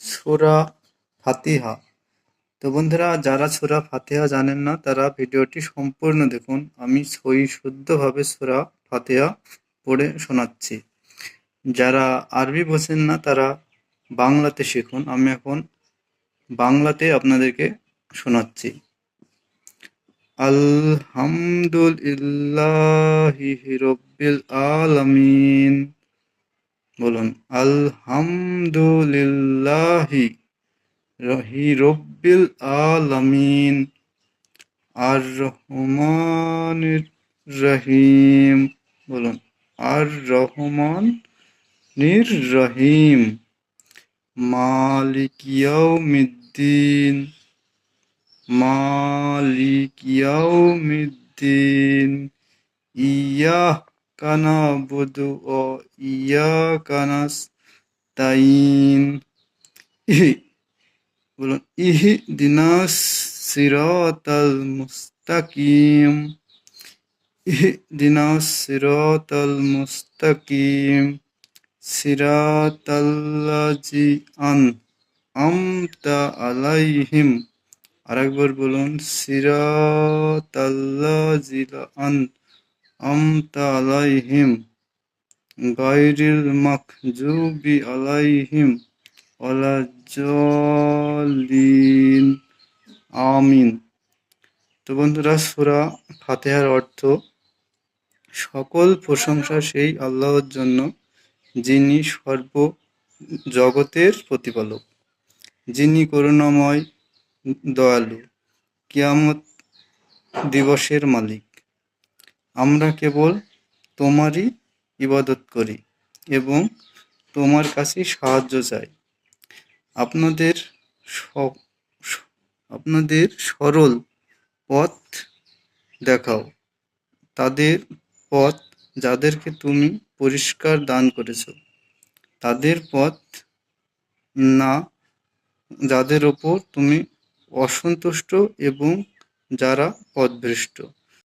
সুরা ফাতিহা। তো বন্ধুরা, যারা সুরা ফাতিহা জানেন না, তারা ভিডিওটি সম্পূর্ণ দেখুন। আমি সই শুদ্ধভাবে সুরা ফাতিহা পড়ে শোনাচ্ছি। যারা আরবি বোঝেন না, তারা বাংলাতে শিখুন। আমি এখন বাংলাতে আপনাদেরকে শোনাচ্ছি। আলহামদুলিল্লাহি রব্বিল আলামিন। বলুন, আলহামদুলিল্লাহি রহি রব্বিল আলামিন আর রহমানির রহিম। বলুন আর রহমান নির রহিম মালিক ইয়াউমিদ্দিন মালিক ইয়াউমিদ্দিন ইয়াকা নাবুদু ও ইয়াকা নাস্তাইন ইহি বলুন ইহদিনাস সিরাতাল মুস্তাকিম ইহদিনাস সিরাতাল মুস্তাকিম সিরাতাল্লাজি আন আমতা আলাইহিম আরেকবার বলুন সিরাতাল্লাজি আন আমতা আলাইহিম গায়রিল মাকজুবি আলাইহিম ওয়ালাজ্জালিন আমিন তো বন্ধুরা, সূরা ফাতিহার অর্থ, সকল প্রশংসা সেই আল্লাহর জন্য যিনি সর্ব জগতের প্রতিপালক, যিনি করুণাময়, দয়ালু, কিয়ামত দিবসের মালিক। আমরা কেবল তোমারই ইবাদত করি এবং তোমার কাছেই সাহায্য চাই। আপনাদের আপনাদের সরল পথ দেখাও। তাদের পথ যাদেরকে তুমি পরিষ্কার দান করেছ। তাদের পথ না, যাদের ওপর তুমি অসন্তুষ্ট এবং যারা পথভ্রষ্ট।